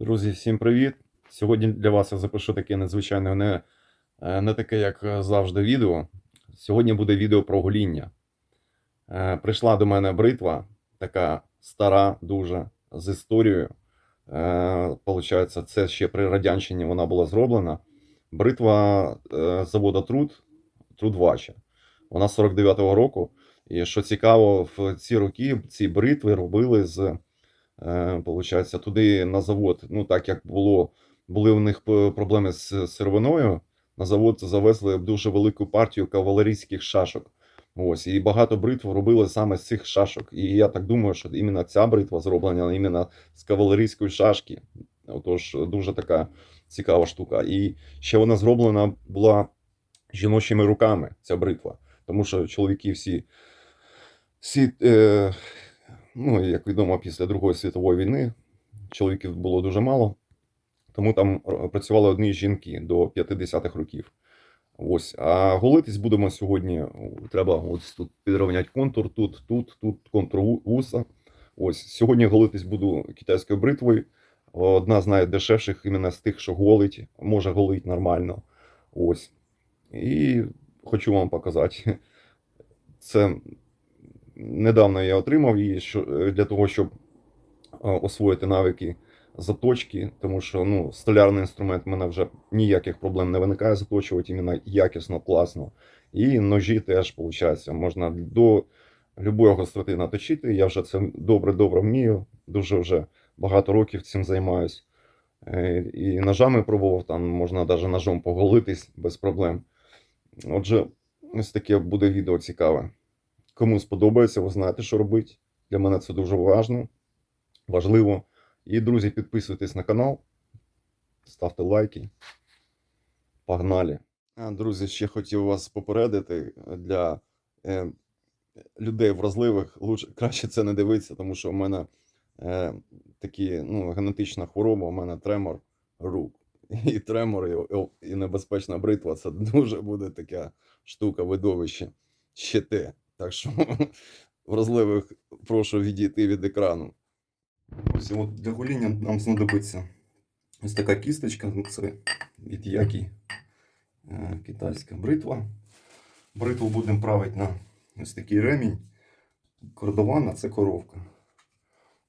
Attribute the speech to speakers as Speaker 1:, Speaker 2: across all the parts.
Speaker 1: Друзі, всім привіт! Сьогодні для вас я запишу таке надзвичайне, не, е, не таке, як завжди, відео. Сьогодні буде відео про гоління. Е, Прийшла до мене бритва, така стара, дуже з історією. Е, Получається, це ще при радянщині вона була зроблена. Бритва е, заводу Труд, Трудвача. Вона 49-го року. І що цікаво, в ці роки ці бритви робили з получається, туди на завод, ну так як було, були у них проблеми з сировиною, на завод завезли дуже велику партію кавалерійських шашок. Ось, і багато бритв робили саме з цих шашок. І я так думаю, що іменно ця бритва зроблена іменно з кавалерійської шашки. Отож, дуже така цікава штука. І ще вона зроблена була жіночими руками, ця бритва. Тому що чоловіки всі, всі е, ну, як відомо, після Другої світової війни чоловіків було дуже мало, тому там працювали одні жінки до 50-х років. Ось, а голитись будемо сьогодні. Треба ось тут підрівняти контур, тут, тут, тут контур вуса. Ось сьогодні голитись буду китайською бритвою. Одна з найдешевших іменно з тих, що голить, може голить нормально. Ось. І хочу вам показати. Це недавно я отримав її е, для того, щоб е, освоїти навики заточки, тому що ну, столярний інструмент в мене вже ніяких проблем не виникає заточувати іменно якісно, класно. І ножі теж, виходить, можна до любої гостроти наточити. Я вже це добре-добре вмію, дуже вже багато років цим займаюсь. Е, І ножами пробував, там можна навіть ножом поголитись без проблем. Отже, ось таке буде відео цікаве. Кому сподобається, ви знаєте, що робити. Для мене це дуже важно, важливо. І, друзі, підписуйтесь на канал, ставте лайки. Погнали! Друзі, ще хотів вас попередити для е, людей вразливих, лучше, краще це не дивитися, тому що в мене е, такі, ну, генетична хвороба, у мене тремор рук. І тремор, і, і небезпечна бритва це дуже буде така штука, видовище. Ще те. Так що вразливих прошу відійти від екрану. Ось от для гоління нам знадобиться ось така кісточка, ну, це від Які е, китайська бритва. Бритву будемо правити на ось такий ремінь. Кордована це коровка.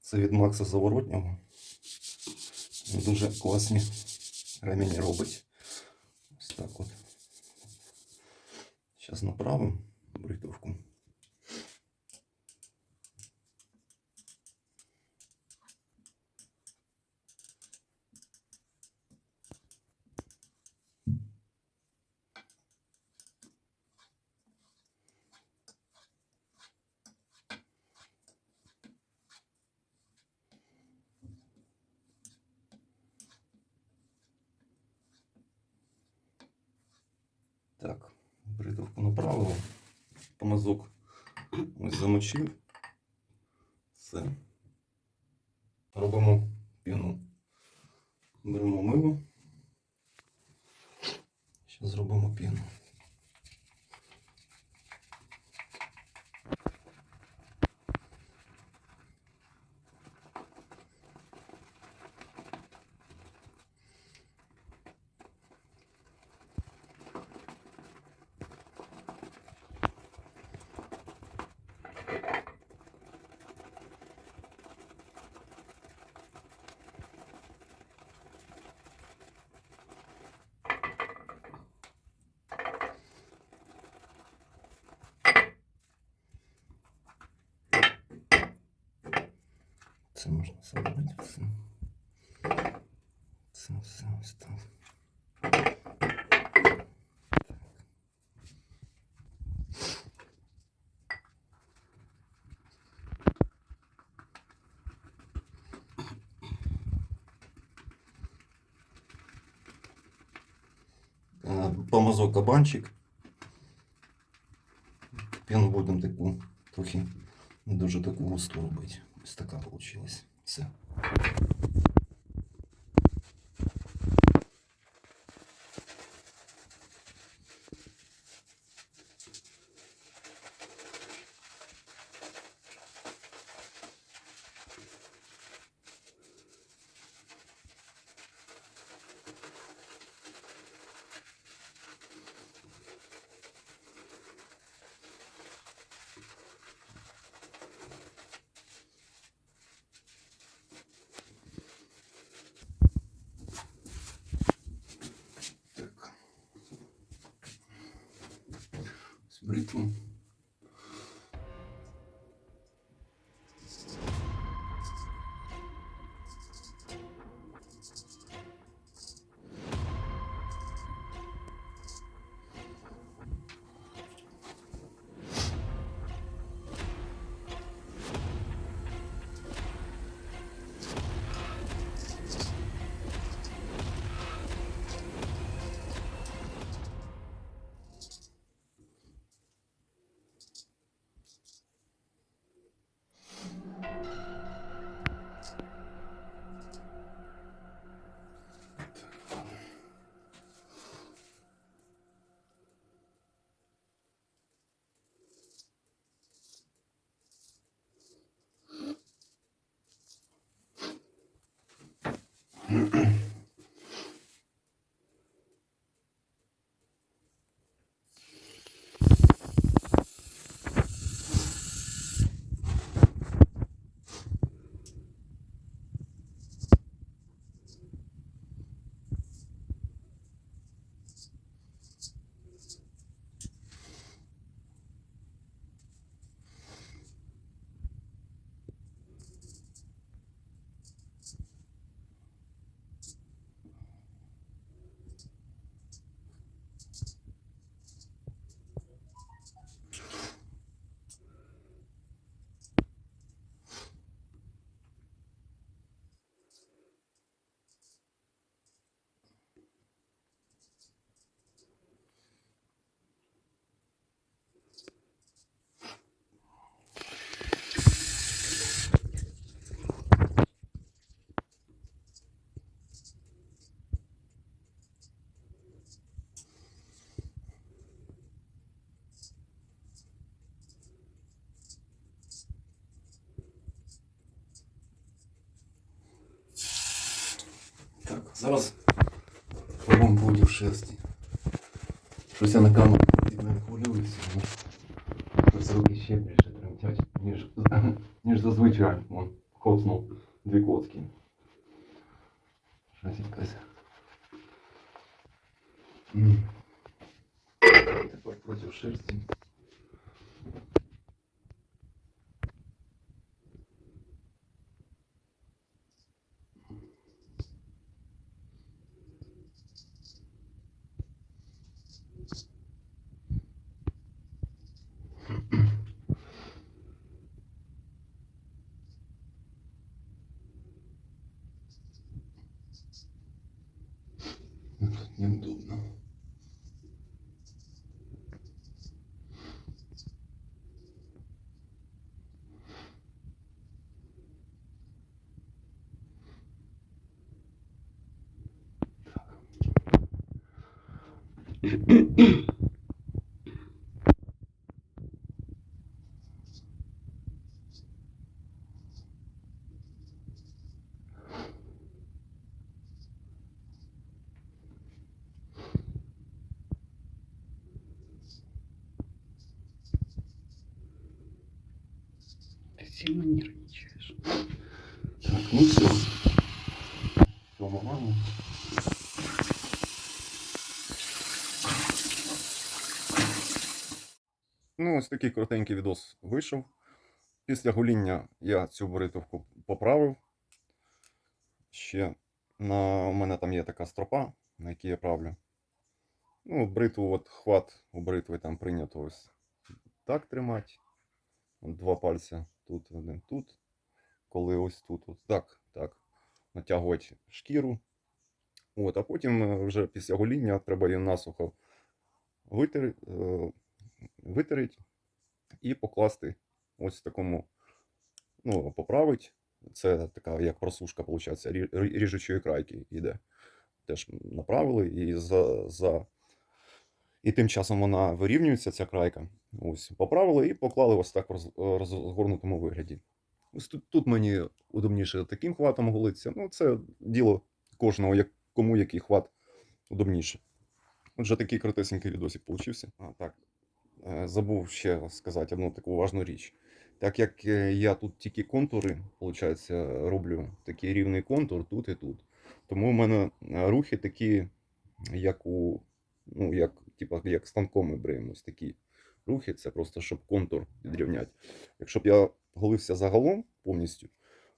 Speaker 1: Це від Макса Заворотнього. Дуже класні ремені робить. Ось так от. Зараз направимо бритовку. Так, бритовку направили. Помазок ось замочив. Все. Робимо піну. Беремо мило. Зараз зробимо піну. Це можна забрати все. Це все ось так. Кабанчик. Піну будемо таку трохи не дуже таку густу робити. Ось така вийшла. Все.
Speaker 2: 嗯 mm зараз вам буде в шерсті. Щось я на камеру від мене хвилююся. ну, Щось руки ще більше тремтять, ніж, ніж зазвичай. Вон, коцнув дві коцки. Щось якась. М. Тепер проти шерсті.
Speaker 3: Сильно нервничаешь.
Speaker 2: Так, ну все. Все нормально.
Speaker 1: Ну, ось такий коротенький відос вийшов. Після гоління я цю бритовку поправив. Ще на у мене там є така стропа, на якій я правлю. Ну, бритву, от хват у бритви там прийнято ось так тримати. Два пальця тут, один тут. Коли ось тут, от так, так. Натягувати шкіру. От, а потім е, вже після гоління треба її насухо витер, е, витереть і покласти ось в такому, ну, поправить. Це така як просушка, виходить, ріжучої крайки йде. Теж направили і за, за... І тим часом вона вирівнюється, ця крайка. Ось, поправили і поклали ось так в розгорнутому вигляді. Ось тут, тут мені удобніше таким хватом голитися. Ну, це діло кожного, як, кому який хват удобніше. Отже, такий коротесенький відосик получився. А, так, Забув ще сказати одну таку важну річ. Так як е, я тут тільки контури, виходить, роблю такий рівний контур тут і тут. Тому в мене е, рухи такі, як у, ну, як, типа, як станком ми бреємо, такі. рухи, це просто щоб контур підрівняти. Якщо б я голився загалом повністю,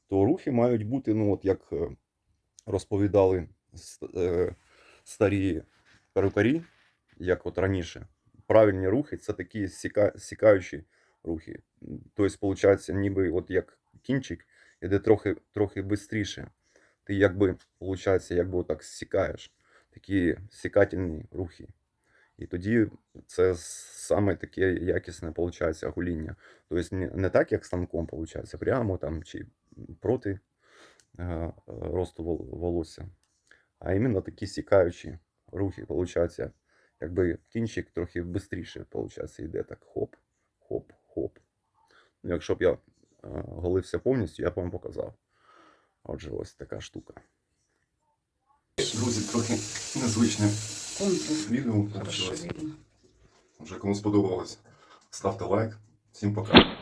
Speaker 1: то рухи мають бути, ну, от як е, розповідали е, старі перукарі, як от раніше. Правильні рухи це такі сіка, сікаючі рухи. Тобто, виходить, ніби от як кінчик іде трохи, трохи швидше. Ти якби, виходить, якби отак сікаєш. Такі сікательні рухи. І тоді це саме таке якісне виходить гуління. Тобто не, так, як станком, виходить, прямо там чи проти е, росту волосся, а іменно такі сікаючі рухи, виходить, якби кінчик трохи швидше, виходить, йде так хоп, хоп, хоп. Ну, якщо б я голився повністю, я б вам показав. Отже, ось така штука. Друзі, трохи незвичне відео Вже кому сподобалось, ставте лайк. Всім пока.